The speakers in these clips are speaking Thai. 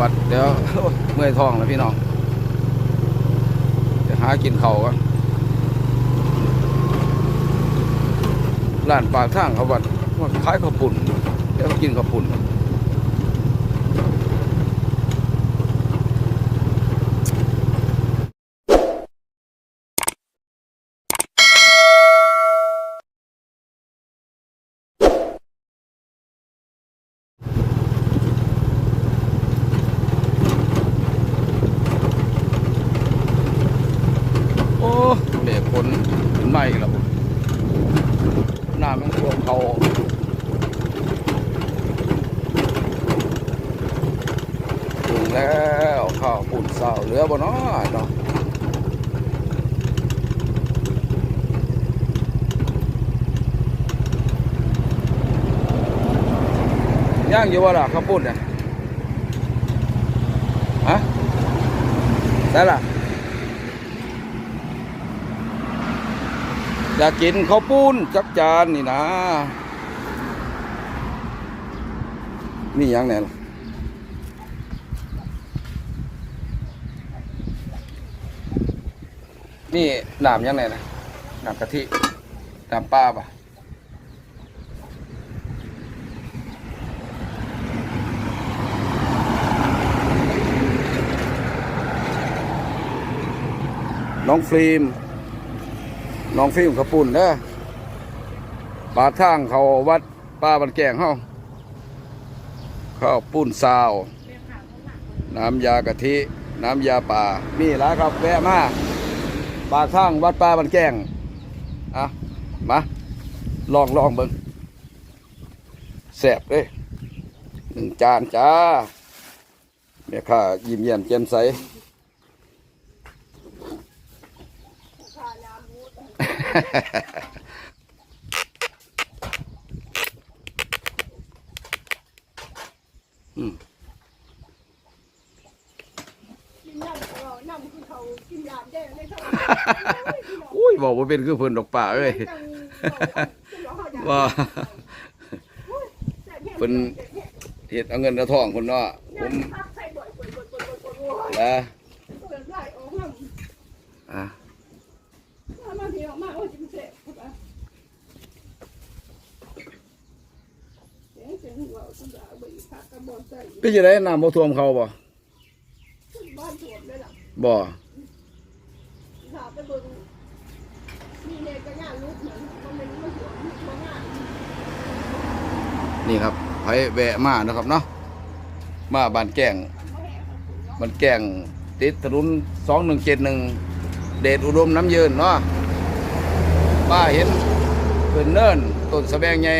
วัดเดี๋ยวเมื่อยท้องแล้วพี่น้องจะหากินเขาวกันร้านปากทางเขาวัดว่าขายข้าวปุ่นเดี๋ยวกินข้าวปุ่น โอ้เด็กฝนขึ้นมาอีกแล้วน้ำมันท่วมเขาถึง แล้วข้าวปุ่นเศร้าเหลือบ่เนาะเนาะย่างอยู่ว่าล่ะข้าวปุ่นเนี่ยฮะได้ล่ะอยากกินข้าวปุ้นจักจานนี่นะนี่ยังแน่ล่ะ นี่น้ำยังไงนะน้ำกะทิน้ำปลาปะน้องฟิล์มน้องฟิล์มขาวปุ่นเด้อปลาทางเขาวัดป้าบันแกงเฮาข้าวปุ้นซาว น้ำยากะทิ น้ำยาป่า มีหลายครับแวะมา ปลาทางวัดป้าบันแกงอะมาลองลองเบิ่งแซ่บเลยหนึ่งจานจ้าแม่ข้ายิ้มแย้มแจ่มใสอืม กินน้ำเราน้ำ คือเขากินยาแก้ไม่เท่าอุ้ยบอกว่าเป็นคือเพิ่นดอกป่าเอ้ยว่าเพิ่นเฮ็ดเอาเงินเอาทองเพิ่นเนาะผมนะอะเป็นจังไดน้ำบ่ท่วมเขาบ่บ้านถ่วมเลยล่ะ บ่ถาไปเบิ่งมีเนกระย่างลุกเหมือนมันเป็นมะหยวงมะง่ายนี่ครับไผแวะมานะครับเนาะมาบ้านแก้งบ้านแก้งติดถนน2171เดชอุดมน้ำเยืนเนาะป้าเห็นเป็นเนินต้นสะแบงใหญ่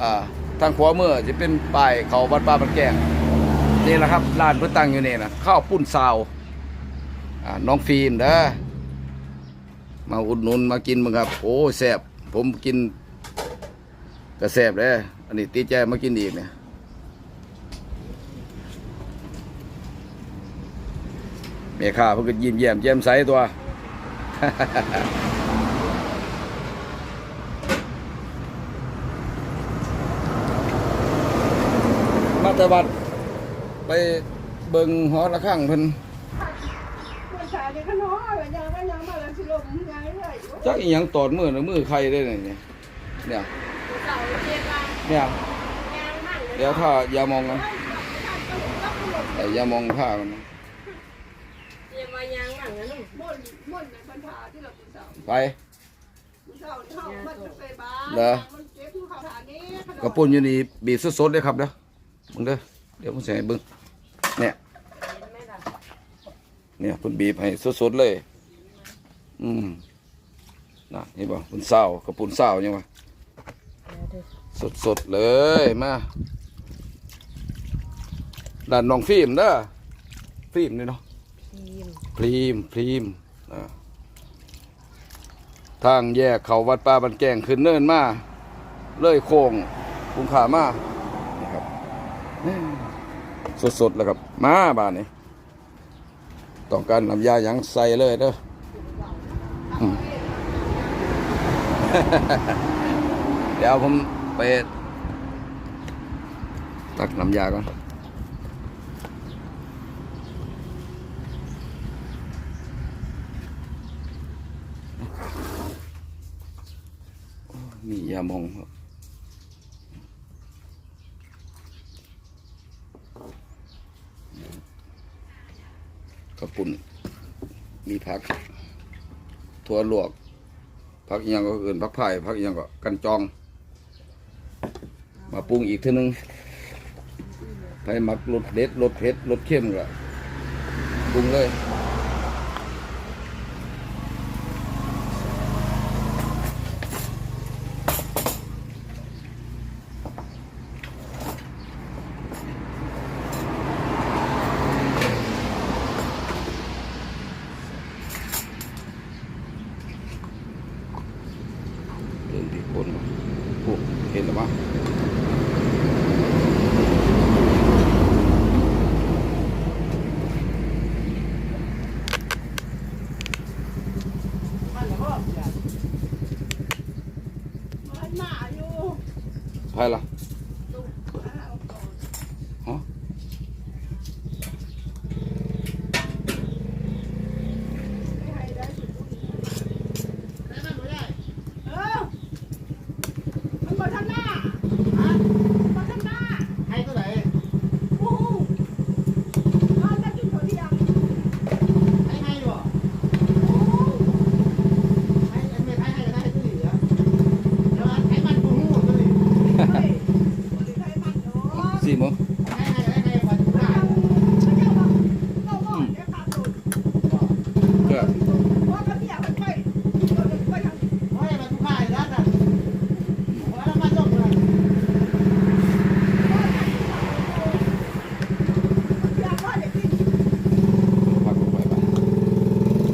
อ่าทางขวามือจะเป็นป้ายเขาวัดป้าบ้านแก้งนี่แหละครับร้านเพิ่นตั้งอยู่นี่นะข้าวปุ้นซาว น้องฟิล์มเด้อมาอุดหนุนมากินมึงครับ โอ้แซบผมกินก็แซบเลยอันนี้ตีใจมากินอีกเนี่ยเมียข้าเพิ่งยิ้มแย้มแจ่มใสตัวมาต่วัดไปเบิงหอระฆังเพิ่น เนี่ยขน้อยยังไม่ยังมาแล้วสิลมยังไงเลยจักอีหยังตอดมือนะมือใครได้เนี่ยเนี่ยเนี่ยเสาเรียนมาเนี่ยยางมากเลยเดี๋ยวถ้าอย่ามองกันแต่อย่ามองผ้ากันนะอย่ามายางหลังนะนุ่มม่นม่นในปัญหาที่เราคุณเสาไปคุณเสาที่เขามันจะไปบ้านเหรอมันเจ็บที่เขาฐานนี้กระปุ่นอยู่นี่บีบสดๆเลยครับเด้อมึงเด้อเดี๋ยวผมจะให้เบิ่งเนี่ย เนี่ยเพิ่นบีบให้สดๆเลย อืมน่ะเห็นบ่เพิ่นเศร้ากระปุ่นเศร้ายังวะสดๆเลยมาด้านน้องฟิล์มเด้อฟิล์มนี่เนาะทีมพรีมพรีมอ่าทางแยกเขาวัดป่าบันแกงขึ้นเนินมาเลยโค้งคุ้มค่ามากนะครับสดๆแล้วครับ มาบ้านนี้ ต้องการน้ำยาหยางใส่เลยเด้อเดี๋ยวผมไปตักน้ำยาก่อนมียามองครับ กระปุ่น มีผักถั่วลวกผักยังก็อื่นผักไผ่ผักยังก็กันจอง มาปรุงอีกทีนึงไปหมักรสเด็ดรสเผ็ดรสเข้มก็ปรุงเลย เดินที่คนพวกเห็นหรือเปล่า มันหนาอยู่ ใช่ละ ลูกเอาก่อน ฮะ ไม่ให้ได้สุดเออมันบนทางหน้าบนทางหน้า ให้เท่าไหร่ โอ้โหนอนได้กินข้าวเที่ยง ให้ให้บ่ โอ้โห ให้ไม่ให้ให้ก็ได้ให้ตัวเหลือเดี๋ยวให้มันกูหูตัวนี้ เฮ้ยบริการมัน เนาะ สี่โมง ให้ให้ให้ให้พอจะได้ เอาไม่ใช่ว่าเราบอกเดี๋ยวขาดทุน ก็ ว่าเขาเที่ยวมันไปเราจะไปทาง เพราะให้มันทุกข์ให้แล้วกันแล้วมาจบเลย เที่ยวว่าเด็กกิน พักลงไปบ้าง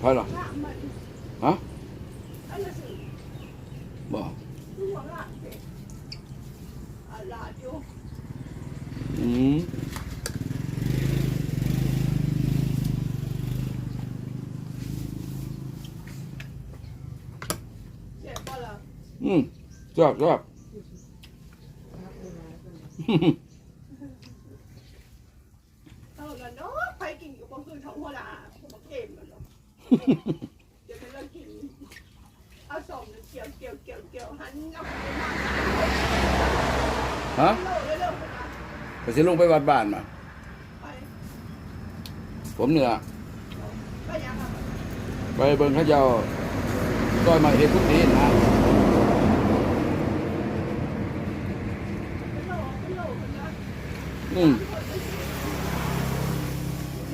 ใช่หรอ หน้ามัน ฮะ อันนั้นสิ บ่ ดูหัวหน้าเด็ก อะไรอยู่อืมเจ็บปะล่ะอืมชอบชอบเออแล้วเนาะไปกินกับคนอื่นเขาหัวหน้าผมเกมมันเนาะเดี๋ยวไปเลิกกินเอาสองเกี่ยวเกี่ยวเกี่ยวเกี่ยวหันเอาไปหน้า ฮะเลิกเลยลิกไปสิลงไปวัดบ้านมา ผมเหนือ ไปยังอะไปเบิ่งเขาเจ้าต้อยมาเห็ดทุกทีนะอืม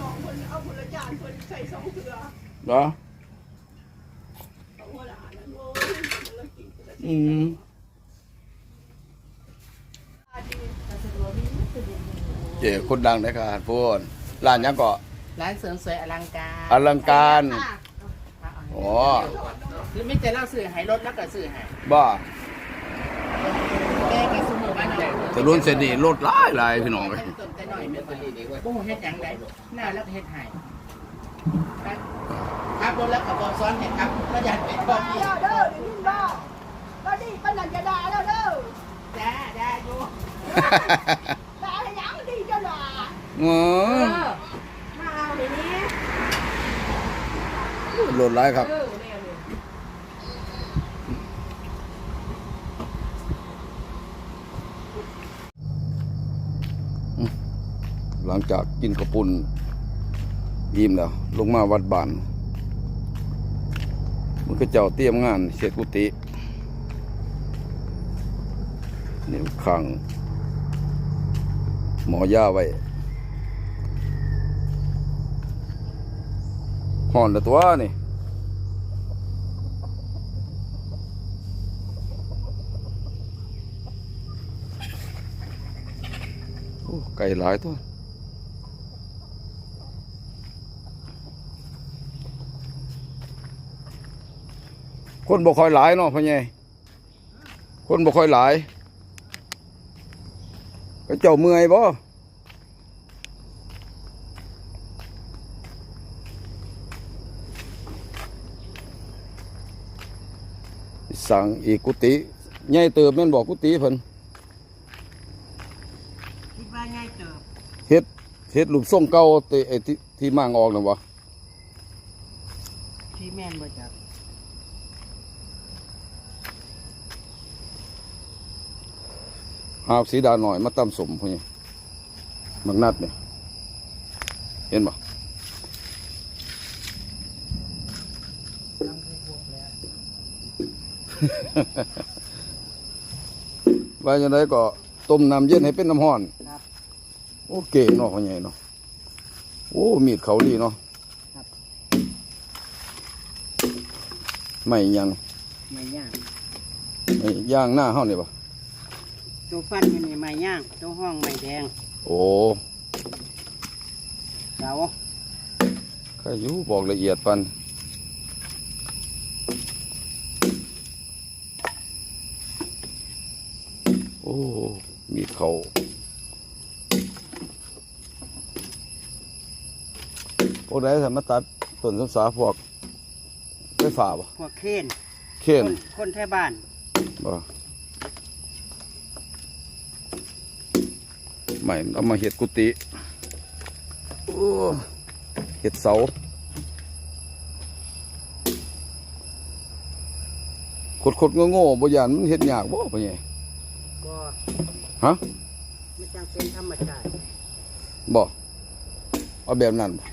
ลองคนเอาผลจานคนใส่สองเสือหรออาหัวหน้านั่นโว้ยมั นเลิกกินกันอืมเจ๋คนดังนะครับพูนร้านหยังเกาะร้านเสริมสวยอลังการอลังการ อ๋อหรือไม่แต่เราซื้อให้รถแล้วก็ซื้อให้บ้าแกก็ซื้อหมู่บ้านใหญ่ถนนเส้นนี้รถหลายหลายพี่น้องเอ้ยต้นแต่น้อยไม่เป็นไรดีกว่าโอ้เฮ็ดหยังได้หน้าแล้วก็เฮ็ดให้ครับรถแล้วก็บ่ซ้อนให้ครับประหยัดไปพอด่าดีแล้วเด้อนี่มึงด่าแล้วนี่ปนันจะด่าแล้วเด้อจ้าได้อยู่ ด่าให้ยังดีจะด่าอ๋เออมาเอาเดี๋ยวนี้รถหลายครับ เออเนี่ยเนี่ยหลังจากกินข้าวปุ้นยิ้มแล้ว ลงมาวัดบ้าน มันก็เจ้าเตรียมงานเสร็จกุฏิเนี่ยขัง หมอย่าไว้ หอนละตัวนี่โอ้ไก่หลายตัวคนบ่ค่อยหลายเนาะพ่อใหญ่คนบ่ค่อยหลายก็เจ้าเมื่อยบ่ สั่งอีกกุฏิใหญ่เติบแม่นบอกกุฏิเพิ่นคิดว่าง่ายเติบเฮ็ดเฮ็ดรูปทรงเก่าแต่ไอ้ที่ที่มางออกน่ะบ่ที่แม่นบ่จักหาบสีดาหน่อยมาตำสมพุ่นนี่บักนัดเนี่ยเห็นบ่ ทำให้พวกแล้ว ว่าจังไดก็ต้มน้ำเย็นให้เป็นน้ำร้อนครับโอ้เก่งเนาะพ่อใหญ่เนาะโอ้มีดเขาดีเนาะครับไม่ยังไม่ย่างไม่ย่างหน้าเฮานี่บ่ตัวฟันมันนี่ไม่ย่างตัวห้องไม่แดง โอ้เสาใครอยู่บอกละเอียดปัน โอ้ มีดเขาพวกใดสามารถตัดต้นสำสาพวกไฟฟ้าบ่พวกเคนเข็นคนคนแถวบ้านบ่ไม่เอามาเห็ดกุฏิโอ้เห็ดเสาขดขดๆโง่ๆบ่ยานมันเห็ดยากบ่ปะเนี่ย ก็ฮะไม่จังเป็นธรรมชาติบ่เอาแบบนั้นบ่